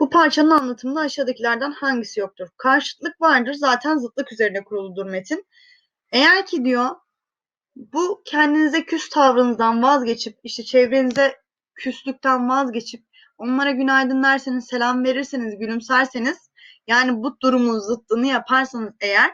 Bu parçanın anlatımında aşağıdakilerden hangisi yoktur? Karşıtlık vardır. Zaten zıtlık üzerine kuruludur metin. Eğer ki diyor bu kendinize küs tavrınızdan vazgeçip işte çevrenize küslükten vazgeçip onlara günaydın derseniz, selam verirseniz, gülümserseniz yani bu durumun zıttını yaparsanız eğer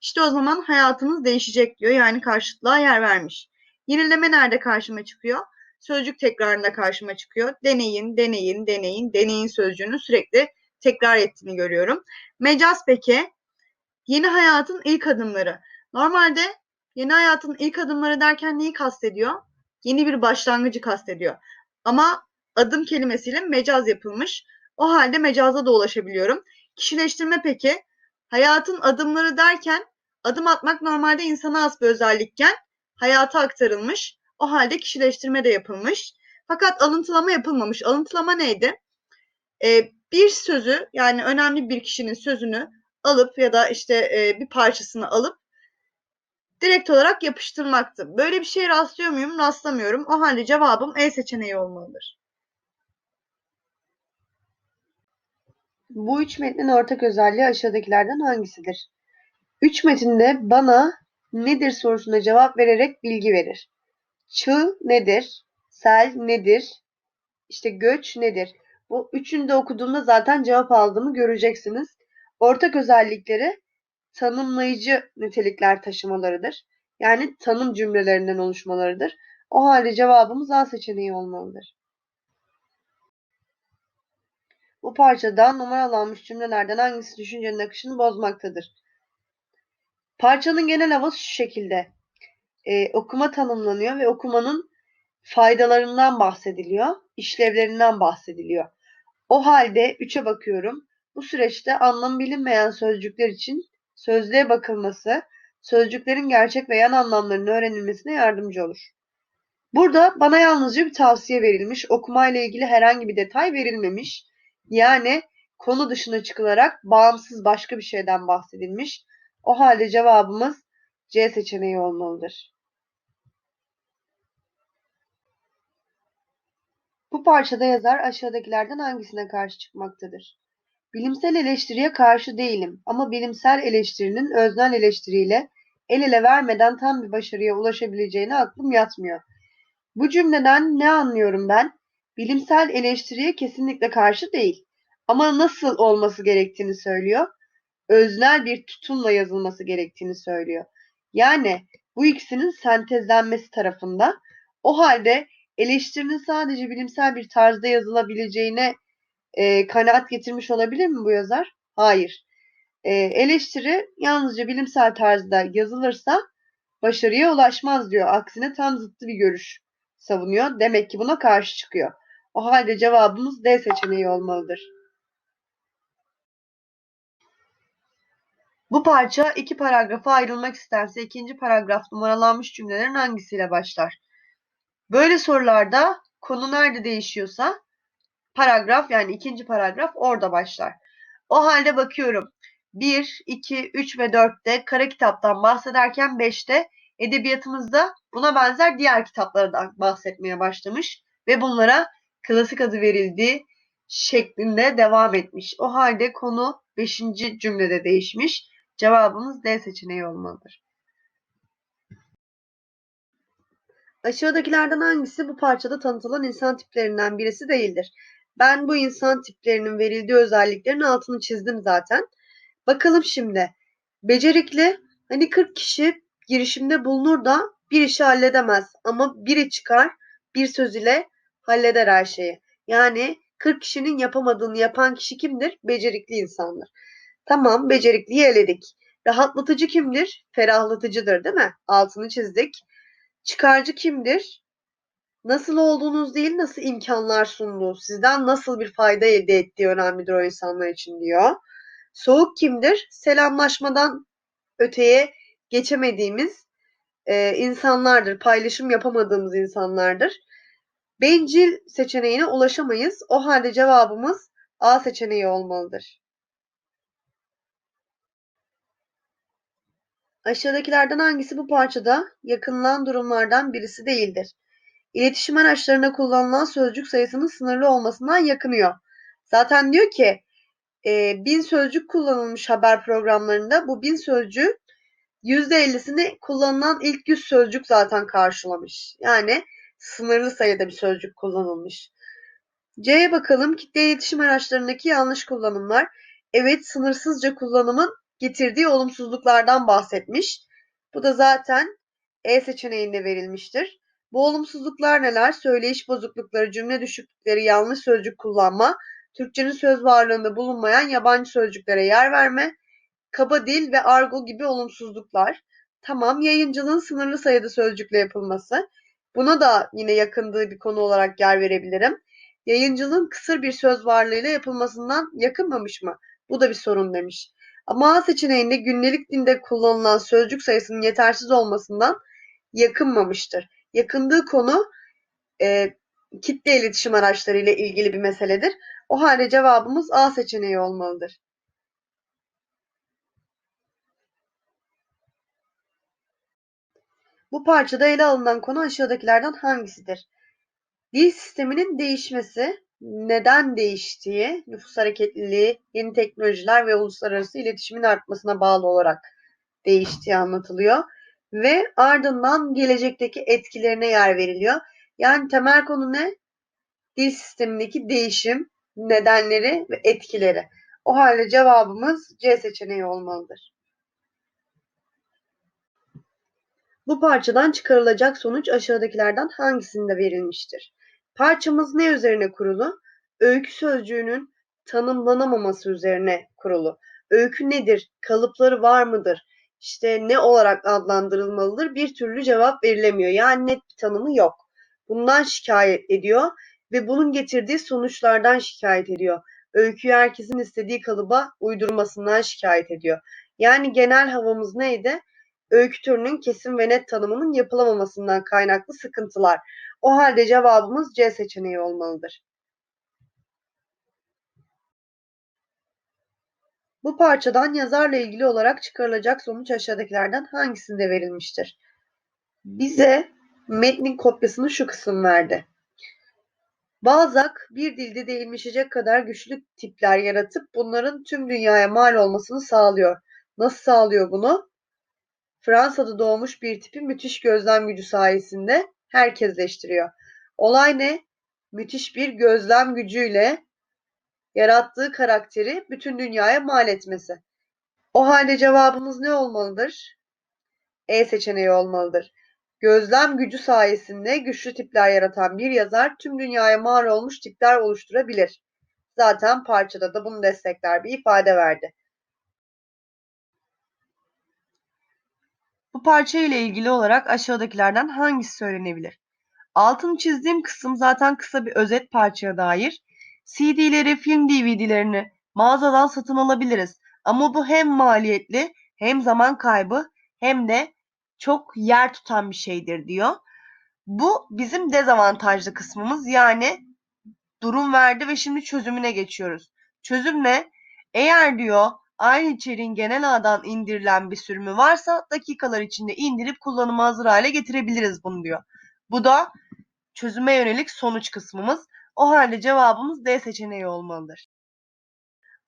işte o zaman hayatınız değişecek diyor. Yani karşıtlığa yer vermiş. Yenileme nerede karşıma çıkıyor? Sözcük tekrarında karşıma çıkıyor. Deneyin, deneyin, deneyin, deneyin sözcüğünü sürekli tekrar ettiğini görüyorum. Mecaz peki? Yeni hayatın ilk adımları. Normalde yeni hayatın ilk adımları derken neyi kastediyor? Yeni bir başlangıcı kastediyor. Ama adım kelimesiyle mecaz yapılmış. O halde mecaza da ulaşabiliyorum. Kişileştirme peki? Hayatın adımları derken adım atmak normalde insana has bir özellikken hayata aktarılmış. O halde kişileştirme de yapılmış. Fakat alıntılama yapılmamış. Alıntılama neydi? Ee, bir sözü yani önemli bir kişinin sözünü alıp ya da işte e, bir parçasını alıp direkt olarak yapıştırmaktı. Böyle bir şeye rastlıyor muyum? Rastlamıyorum. O halde cevabım E seçeneği olmalıdır. Bu üç metnin ortak özelliği aşağıdakilerden hangisidir? Üç metinde bana nedir sorusuna cevap vererek bilgi verir. Çığ nedir? Sel nedir? İşte göç nedir? Bu üçünü de okuduğumda zaten cevap aldığımı göreceksiniz. Ortak özellikleri tanımlayıcı nitelikler taşımalarıdır. Yani tanım cümlelerinden oluşmalarıdır. O halde cevabımız A seçeneği olmalıdır. Bu parçada numaralanmış cümlelerden hangisi düşüncenin akışını bozmaktadır? Parçanın genel havası şu şekilde. Ee, okuma tanımlanıyor ve okumanın faydalarından bahsediliyor, işlevlerinden bahsediliyor. O halde 3'e bakıyorum. Bu süreçte anlamı bilinmeyen sözcükler için sözlüğe bakılması, sözcüklerin gerçek ve yan anlamlarının öğrenilmesine yardımcı olur. Burada bana yalnızca bir tavsiye verilmiş, okumayla ilgili herhangi bir detay verilmemiş. Yani konu dışına çıkılarak bağımsız başka bir şeyden bahsedilmiş. O halde cevabımız C seçeneği olmalıdır. Bu parçada yazar aşağıdakilerden hangisine karşı çıkmaktadır? Bilimsel eleştiriye karşı değilim ama bilimsel eleştirinin öznel eleştiriyle el ele vermeden tam bir başarıya ulaşabileceğine aklım yatmıyor. Bu cümleden ne anlıyorum ben? Bilimsel eleştiriye kesinlikle karşı değil. Ama nasıl olması gerektiğini söylüyor. Öznel bir tutumla yazılması gerektiğini söylüyor. Yani bu ikisinin sentezlenmesi tarafında. O halde eleştirinin sadece bilimsel bir tarzda yazılabileceğine e, kanaat getirmiş olabilir mi bu yazar? Hayır. E, eleştiri yalnızca bilimsel tarzda yazılırsa başarıya ulaşmaz diyor. Aksine tam zıttı bir görüş savunuyor. Demek ki buna karşı çıkıyor. O halde cevabımız D seçeneği olmalıdır. Bu parça iki paragrafa ayrılmak isterse ikinci paragraf numaralanmış cümlelerin hangisiyle başlar? Böyle sorularda konu nerede değişiyorsa paragraf yani ikinci paragraf orada başlar. O halde bakıyorum 1, 2, 3 ve 4'te kara kitaptan bahsederken 5'te edebiyatımızda buna benzer diğer kitaplardan bahsetmeye başlamış ve bunlara klasik adı verildiği şeklinde devam etmiş. O halde konu 5. cümlede değişmiş. Cevabımız D seçeneği olmalıdır. Aşağıdakilerden hangisi bu parçada tanıtılan insan tiplerinden birisi değildir? Ben bu insan tiplerinin verildiği özelliklerin altını çizdim zaten. Bakalım şimdi. Becerikli, hani 40 kişi girişimde bulunur da bir işi halledemez ama biri çıkar bir söz ile halleder her şeyi. Yani 40 kişinin yapamadığını yapan kişi kimdir? Becerikli insandır. Tamam, becerikliyi eledik. Rahatlatıcı kimdir? Ferahlatıcıdır değil mi? Altını çizdik. Çıkarcı kimdir? Nasıl olduğunuz değil, nasıl imkanlar sunduğu, sizden nasıl bir fayda elde ettiği önemlidir o insanlar için diyor. Soğuk kimdir? Selamlaşmadan öteye geçemediğimiz e, insanlardır, paylaşım yapamadığımız insanlardır. Bencil seçeneğine ulaşamayız. O halde cevabımız A seçeneği olmalıdır. Aşağıdakilerden hangisi bu parçada yakınılan durumlardan birisi değildir? İletişim araçlarında kullanılan sözcük sayısının sınırlı olmasından yakınıyor. Zaten diyor ki e, bin sözcük kullanılmış haber programlarında bu bin sözcüğü %50'sini kullanılan ilk 100 sözcük zaten karşılamış. Yani sınırlı sayıda bir sözcük kullanılmış. C'ye bakalım. Kitle iletişim araçlarındaki yanlış kullanımlar. Evet, sınırsızca kullanımın getirdiği olumsuzluklardan bahsetmiş. Bu da zaten E seçeneğinde verilmiştir. Bu olumsuzluklar neler? Söyleyiş bozuklukları, cümle düşüklükleri, yanlış sözcük kullanma, Türkçenin söz varlığında bulunmayan yabancı sözcüklere yer verme, kaba dil ve argo gibi olumsuzluklar. Tamam, yayıncılığın sınırlı sayıda sözcükle yapılması. Buna da yine yakındığı bir konu olarak yer verebilirim. Yayıncılığın kısır bir söz varlığıyla yapılmasından yakınmamış mı? Bu da bir sorun demiş. Ama A seçeneğinde gündelik dinde kullanılan sözcük sayısının yetersiz olmasından yakınmamıştır. Yakındığı konu e, kitle iletişim araçları ile ilgili bir meseledir. O halde cevabımız A seçeneği olmalıdır. Bu parçada ele alınan konu aşağıdakilerden hangisidir? Dil sisteminin değişmesi, neden değiştiği, nüfus hareketliliği, yeni teknolojiler ve uluslararası iletişimin artmasına bağlı olarak değiştiği anlatılıyor. Ve ardından gelecekteki etkilerine yer veriliyor. Yani temel konu ne? Dil sistemindeki değişim, nedenleri ve etkileri. O halde cevabımız C seçeneği olmalıdır. Bu parçadan çıkarılacak sonuç aşağıdakilerden hangisinde verilmiştir? Parçamız ne üzerine kurulu? Öykü sözcüğünün tanımlanamaması üzerine kurulu. Öykü nedir? Kalıpları var mıdır? İşte ne olarak adlandırılmalıdır? Bir türlü cevap verilemiyor. Yani net bir tanımı yok. Bundan şikayet ediyor ve bunun getirdiği sonuçlardan şikayet ediyor. Öyküyü herkesin istediği kalıba uydurmasından şikayet ediyor. Yani genel havamız neydi? Öykü türünün kesin ve net tanımının yapılamamasından kaynaklı sıkıntılar. O halde cevabımız C seçeneği olmalıdır. Bu parçadan yazarla ilgili olarak çıkarılacak sonuç aşağıdakilerden hangisinde verilmiştir? Bize metnin kopyasını şu kısım verdi. Balzac bir dilde değilmişecek kadar güçlü tipler yaratıp bunların tüm dünyaya mal olmasını sağlıyor. Nasıl sağlıyor bunu? Fransa'da doğmuş bir tipin müthiş gözlem gücü sayesinde herkesleştiriyor. Olay ne? Müthiş bir gözlem gücüyle yarattığı karakteri bütün dünyaya mal etmesi. O halde cevabımız ne olmalıdır? E seçeneği olmalıdır. Gözlem gücü sayesinde güçlü tipler yaratan bir yazar tüm dünyaya mal olmuş tipler oluşturabilir. Zaten parçada da bunu destekler bir ifade verdi. Bu parça ile ilgili olarak aşağıdakilerden hangisi söylenebilir? Altını çizdiğim kısım zaten kısa bir özet parçaya dair. CD'leri, film DVD'lerini mağazadan satın alabiliriz. Ama bu hem maliyetli, hem zaman kaybı, hem de çok yer tutan bir şeydir diyor. Bu bizim dezavantajlı kısmımız yani durum verdi ve şimdi çözümüne geçiyoruz. Çözüm ne? Eğer diyor aynı içeriğin genel ağdan indirilen bir sürümü varsa dakikalar içinde indirip kullanıma hazır hale getirebiliriz bunu diyor. Bu da çözüme yönelik sonuç kısmımız. O halde cevabımız D seçeneği olmalıdır.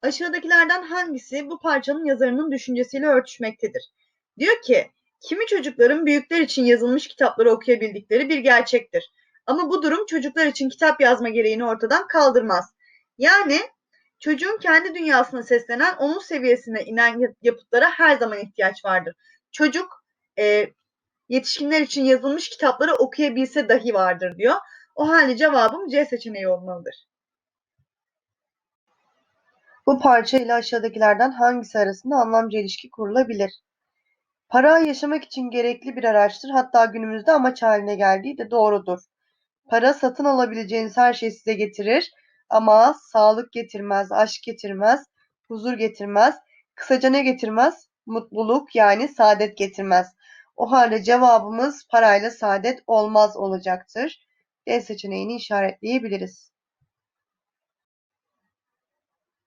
Aşağıdakilerden hangisi bu parçanın yazarının düşüncesiyle örtüşmektedir? Diyor ki, kimi çocukların büyükler için yazılmış kitapları okuyabildikleri bir gerçektir. Ama bu durum çocuklar için kitap yazma gereğini ortadan kaldırmaz. Yani çocuğun kendi dünyasına seslenen onun seviyesine inen yapıtlara her zaman ihtiyaç vardır. Çocuk e, yetişkinler için yazılmış kitapları okuyabilse dahi vardır diyor. O halde cevabım C seçeneği olmalıdır. Bu parça ile aşağıdakilerden hangisi arasında anlamca ilişki kurulabilir? Para yaşamak için gerekli bir araçtır. Hatta günümüzde amaç haline geldiği de doğrudur. Para satın alabileceğiniz her şeyi size getirir ama sağlık getirmez, aşk getirmez, huzur getirmez. Kısaca ne getirmez? Mutluluk yani saadet getirmez. O halde cevabımız parayla saadet olmaz olacaktır. D seçeneğini işaretleyebiliriz.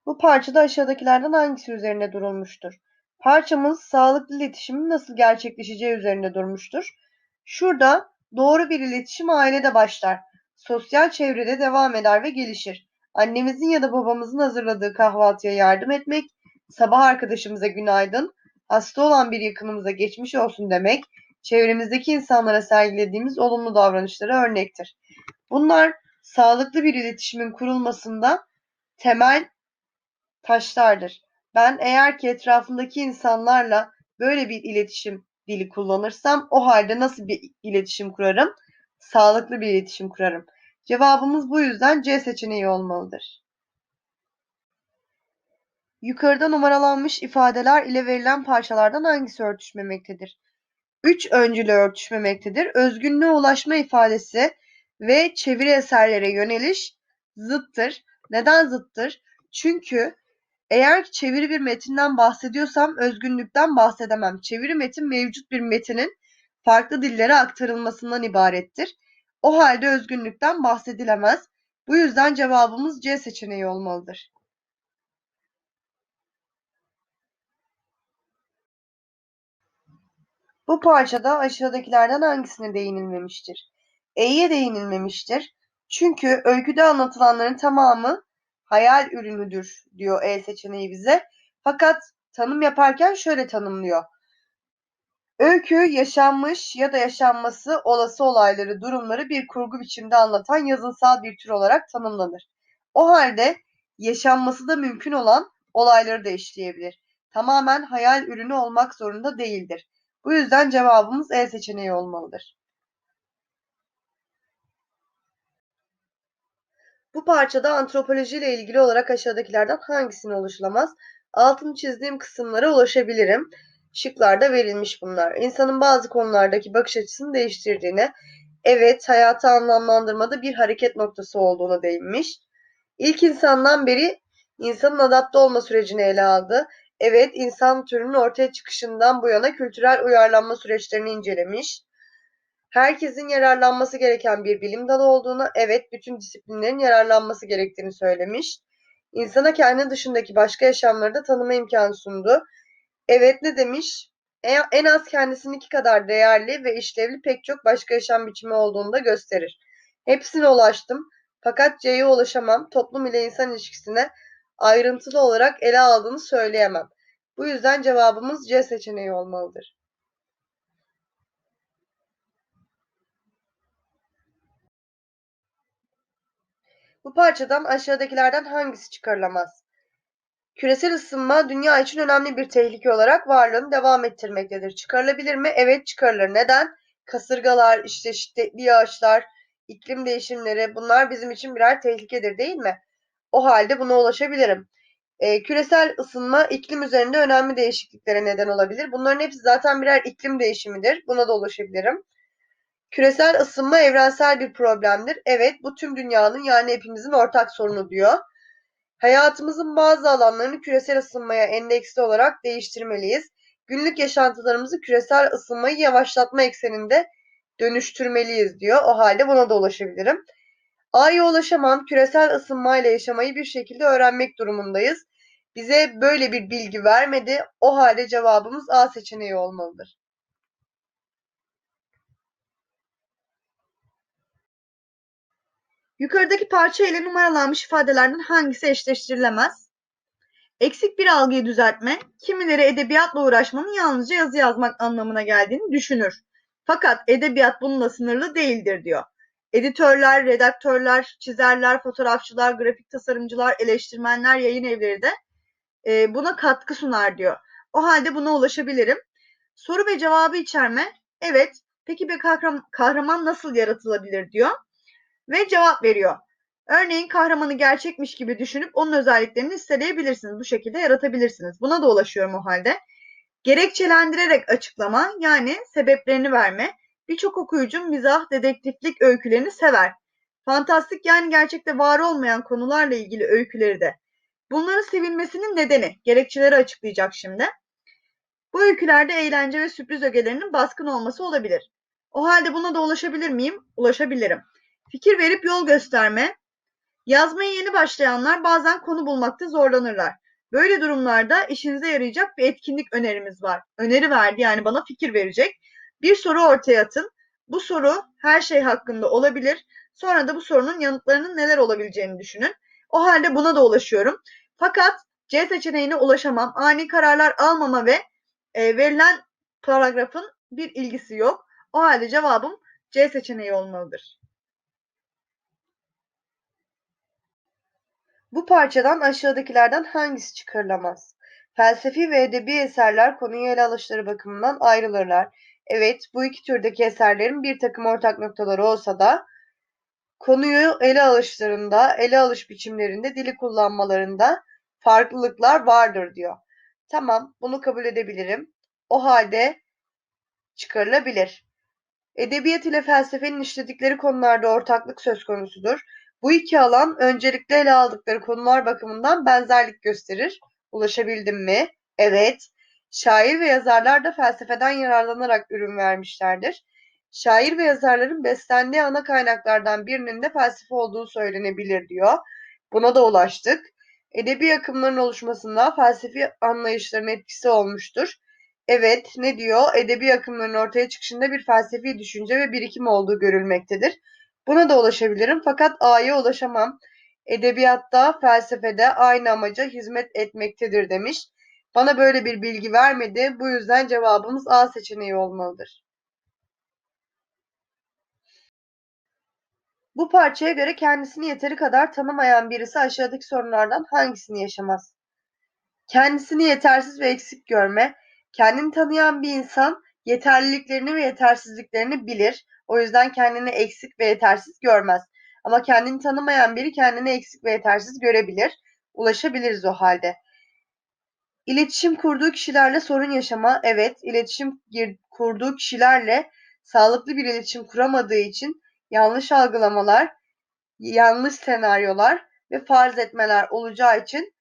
Bu parçada aşağıdakilerden hangisi üzerine durulmuştur? Parçamız sağlıklı iletişimin nasıl gerçekleşeceği üzerine durmuştur. Şurada doğru bir iletişim ailede başlar. Sosyal çevrede devam eder ve gelişir. Annemizin ya da babamızın hazırladığı kahvaltıya yardım etmek, sabah arkadaşımıza günaydın, hasta olan bir yakınımıza geçmiş olsun demek, çevremizdeki insanlara sergilediğimiz olumlu davranışlara örnektir. Bunlar sağlıklı bir iletişimin kurulmasında temel taşlardır. Ben eğer ki etrafımdaki insanlarla böyle bir iletişim dili kullanırsam o halde nasıl bir iletişim kurarım? Sağlıklı bir iletişim kurarım. Cevabımız bu yüzden C seçeneği olmalıdır. Yukarıda numaralanmış ifadeler ile verilen parçalardan hangisi örtüşmemektedir? Üç öncülü örtüşmemektedir. Özgünlüğe ulaşma ifadesi ve çeviri eserlere yöneliş zıttır. Neden zıttır? Çünkü eğer çeviri bir metinden bahsediyorsam özgünlükten bahsedemem. Çeviri metin mevcut bir metinin farklı dillere aktarılmasından ibarettir. O halde özgünlükten bahsedilemez. Bu yüzden cevabımız C seçeneği olmalıdır. Bu parçada aşağıdakilerden hangisine değinilmemiştir? E'ye değinilmemiştir. Çünkü öyküde anlatılanların tamamı hayal ürünüdür diyor E seçeneği bize. Fakat tanım yaparken şöyle tanımlıyor. Öykü yaşanmış ya da yaşanması olası olayları, durumları bir kurgu biçimde anlatan yazınsal bir tür olarak tanımlanır. O halde yaşanması da mümkün olan olayları da işleyebilir. Tamamen hayal ürünü olmak zorunda değildir. Bu yüzden cevabımız E seçeneği olmalıdır. Bu parçada antropoloji ile ilgili olarak aşağıdakilerden hangisine ulaşılamaz? Altını çizdiğim kısımlara ulaşabilirim. Şıklarda verilmiş bunlar. İnsanın bazı konulardaki bakış açısını değiştirdiğine, evet hayatı anlamlandırmada bir hareket noktası olduğuna değinmiş. İlk insandan beri insanın adapte olma sürecini ele aldı. Evet, insan türünün ortaya çıkışından bu yana kültürel uyarlanma süreçlerini incelemiş. Herkesin yararlanması gereken bir bilim dalı olduğunu, evet bütün disiplinlerin yararlanması gerektiğini söylemiş. İnsana kendi dışındaki başka yaşamları da tanıma imkanı sundu. Evet ne demiş? En, en az kendisininki kadar değerli ve işlevli pek çok başka yaşam biçimi olduğunu da gösterir. Hepsine ulaştım. Fakat C'ye ulaşamam. Toplum ile insan ilişkisine ayrıntılı olarak ele aldığını söyleyemem. Bu yüzden cevabımız C seçeneği olmalıdır. Bu parçadan aşağıdakilerden hangisi çıkarılamaz? Küresel ısınma dünya için önemli bir tehlike olarak varlığını devam ettirmektedir. Çıkarılabilir mi? Evet çıkarılır. Neden? Kasırgalar, işte şiddetli yağışlar, iklim değişimleri bunlar bizim için birer tehlikedir değil mi? O halde buna ulaşabilirim. E, küresel ısınma iklim üzerinde önemli değişikliklere neden olabilir. Bunların hepsi zaten birer iklim değişimidir. Buna da ulaşabilirim. Küresel ısınma evrensel bir problemdir. Evet, bu tüm dünyanın yani hepimizin ortak sorunu diyor. Hayatımızın bazı alanlarını küresel ısınmaya endeksli olarak değiştirmeliyiz. Günlük yaşantılarımızı küresel ısınmayı yavaşlatma ekseninde dönüştürmeliyiz diyor. O halde buna da ulaşabilirim. A'ya ulaşamam. Küresel ısınmayla yaşamayı bir şekilde öğrenmek durumundayız. Bize böyle bir bilgi vermedi. O halde cevabımız A seçeneği olmalıdır. Yukarıdaki parça ile numaralanmış ifadelerden hangisi eşleştirilemez? Eksik bir algıyı düzeltme, kimileri edebiyatla uğraşmanın yalnızca yazı yazmak anlamına geldiğini düşünür. Fakat edebiyat bununla sınırlı değildir diyor. Editörler, redaktörler, çizerler, fotoğrafçılar, grafik tasarımcılar, eleştirmenler, yayın evleri de e, buna katkı sunar diyor. O halde buna ulaşabilirim. Soru ve cevabı içerme. Evet. Peki bir kahraman nasıl yaratılabilir diyor ve cevap veriyor. Örneğin kahramanı gerçekmiş gibi düşünüp onun özelliklerini isteleyebilirsiniz. Bu şekilde yaratabilirsiniz. Buna da ulaşıyorum o halde. Gerekçelendirerek açıklama yani sebeplerini verme. Birçok okuyucu mizah, dedektiflik öykülerini sever. Fantastik yani gerçekte var olmayan konularla ilgili öyküleri de. Bunların sevilmesinin nedeni, gerekçeleri açıklayacak şimdi. Bu öykülerde eğlence ve sürpriz ögelerinin baskın olması olabilir. O halde buna da ulaşabilir miyim? Ulaşabilirim. Fikir verip yol gösterme. Yazmaya yeni başlayanlar bazen konu bulmakta zorlanırlar. Böyle durumlarda işinize yarayacak bir etkinlik önerimiz var. Öneri verdi yani bana fikir verecek. Bir soru ortaya atın. Bu soru her şey hakkında olabilir. Sonra da bu sorunun yanıtlarının neler olabileceğini düşünün. O halde buna da ulaşıyorum. Fakat C seçeneğine ulaşamam. Ani kararlar almama ve e, verilen paragrafın bir ilgisi yok. O halde cevabım C seçeneği olmalıdır. Bu parçadan aşağıdakilerden hangisi çıkarılamaz? Felsefi ve edebi eserler konuyu ele alışları bakımından ayrılırlar. Evet, bu iki türdeki eserlerin bir takım ortak noktaları olsa da konuyu ele alışlarında, ele alış biçimlerinde, dili kullanmalarında farklılıklar vardır diyor. Tamam, bunu kabul edebilirim. O halde çıkarılabilir. Edebiyat ile felsefenin işledikleri konularda ortaklık söz konusudur. Bu iki alan öncelikle ele aldıkları konular bakımından benzerlik gösterir. Ulaşabildim mi? Evet. Şair ve yazarlar da felsefeden yararlanarak ürün vermişlerdir. Şair ve yazarların beslendiği ana kaynaklardan birinin de felsefe olduğu söylenebilir diyor. Buna da ulaştık. Edebi akımların oluşmasında felsefi anlayışların etkisi olmuştur. Evet, ne diyor? Edebi akımların ortaya çıkışında bir felsefi düşünce ve birikim olduğu görülmektedir. Buna da ulaşabilirim fakat A'ya ulaşamam. Edebiyatta, felsefede aynı amaca hizmet etmektedir demiş. Bana böyle bir bilgi vermedi. Bu yüzden cevabımız A seçeneği olmalıdır. Bu parçaya göre kendisini yeteri kadar tanımayan birisi aşağıdaki sorunlardan hangisini yaşamaz? Kendisini yetersiz ve eksik görme. Kendini tanıyan bir insan yeterliliklerini ve yetersizliklerini bilir. O yüzden kendini eksik ve yetersiz görmez. Ama kendini tanımayan biri kendini eksik ve yetersiz görebilir. Ulaşabiliriz o halde. İletişim kurduğu kişilerle sorun yaşama. Evet, iletişim kurduğu kişilerle sağlıklı bir iletişim kuramadığı için yanlış algılamalar, yanlış senaryolar ve farz etmeler olacağı için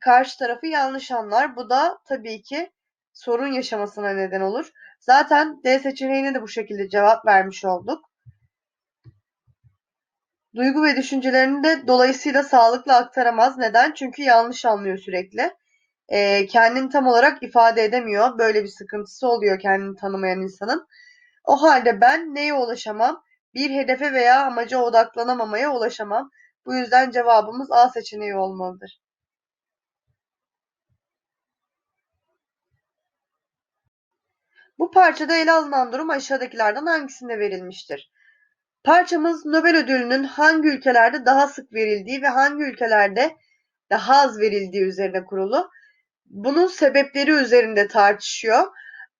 karşı tarafı yanlış anlar. Bu da tabii ki sorun yaşamasına neden olur. Zaten D seçeneğine de bu şekilde cevap vermiş olduk. Duygu ve düşüncelerini de dolayısıyla sağlıklı aktaramaz. Neden? Çünkü yanlış anlıyor sürekli. Ee, kendini tam olarak ifade edemiyor. Böyle bir sıkıntısı oluyor kendini tanımayan insanın. O halde ben neye ulaşamam? Bir hedefe veya amaca odaklanamamaya ulaşamam. Bu yüzden cevabımız A seçeneği olmalıdır. Bu parçada ele alınan durum aşağıdakilerden hangisinde verilmiştir? Parçamız Nobel ödülünün hangi ülkelerde daha sık verildiği ve hangi ülkelerde daha az verildiği üzerine kurulu. Bunun sebepleri üzerinde tartışıyor.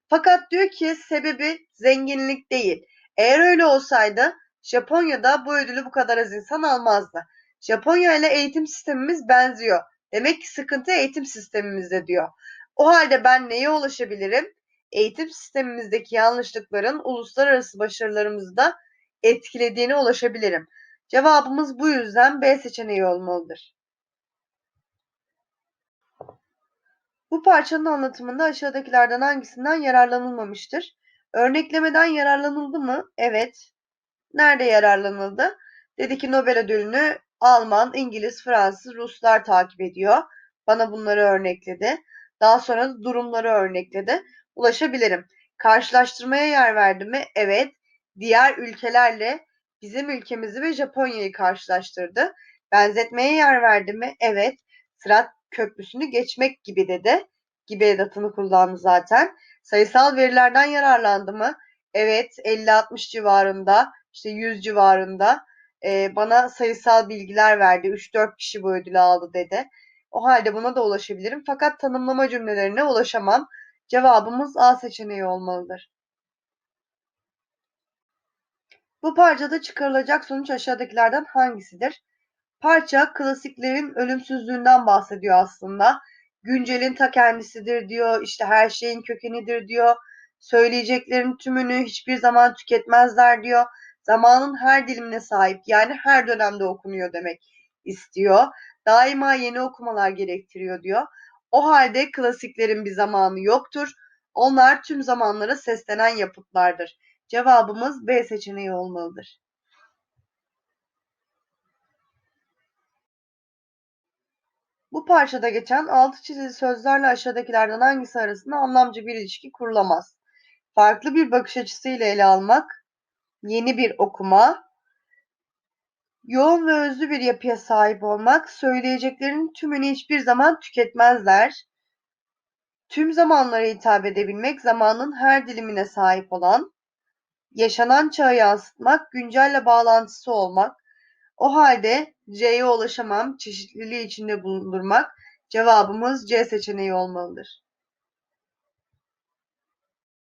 Fakat diyor ki sebebi zenginlik değil. Eğer öyle olsaydı Japonya'da bu ödülü bu kadar az insan almazdı. Japonya ile eğitim sistemimiz benziyor. Demek ki sıkıntı eğitim sistemimizde diyor. O halde ben neye ulaşabilirim? Eğitim sistemimizdeki yanlışlıkların uluslararası başarılarımızı da etkilediğine ulaşabilirim. Cevabımız bu yüzden B seçeneği olmalıdır. Bu parçanın anlatımında aşağıdakilerden hangisinden yararlanılmamıştır? Örneklemeden yararlanıldı mı? Evet. Nerede yararlanıldı? Dedi ki Nobel ödülünü Alman, İngiliz, Fransız, Ruslar takip ediyor. Bana bunları örnekledi. Daha sonra durumları örnekledi. Ulaşabilirim. Karşılaştırmaya yer verdi mi? Evet. Diğer ülkelerle bizim ülkemizi ve Japonya'yı karşılaştırdı. Benzetmeye yer verdi mi? Evet. Sırat köprüsünü geçmek gibi dedi. Gibi edatını kullandı zaten. Sayısal verilerden yararlandı mı? Evet 50-60 civarında işte 100 civarında e, bana sayısal bilgiler verdi. 3-4 kişi bu ödülü aldı dedi. O halde buna da ulaşabilirim. Fakat tanımlama cümlelerine ulaşamam. Cevabımız A seçeneği olmalıdır. Bu parçada çıkarılacak sonuç aşağıdakilerden hangisidir? Parça klasiklerin ölümsüzlüğünden bahsediyor aslında. Güncelin ta kendisidir diyor, işte her şeyin kökenidir diyor. Söyleyeceklerin tümünü hiçbir zaman tüketmezler diyor. Zamanın her dilimine sahip yani her dönemde okunuyor demek istiyor. Daima yeni okumalar gerektiriyor diyor. O halde klasiklerin bir zamanı yoktur. Onlar tüm zamanlara seslenen yapıtlardır. Cevabımız B seçeneği olmalıdır. Bu parçada geçen altı çizili sözlerle aşağıdakilerden hangisi arasında anlamcı bir ilişki kurulamaz? Farklı bir bakış açısıyla ele almak, yeni bir okuma, Yoğun ve özlü bir yapıya sahip olmak, söyleyeceklerinin tümünü hiçbir zaman tüketmezler. Tüm zamanlara hitap edebilmek, zamanın her dilimine sahip olan, yaşanan çağı yansıtmak, güncelle bağlantısı olmak. O halde C'ye ulaşamam, çeşitliliği içinde bulundurmak. Cevabımız C seçeneği olmalıdır.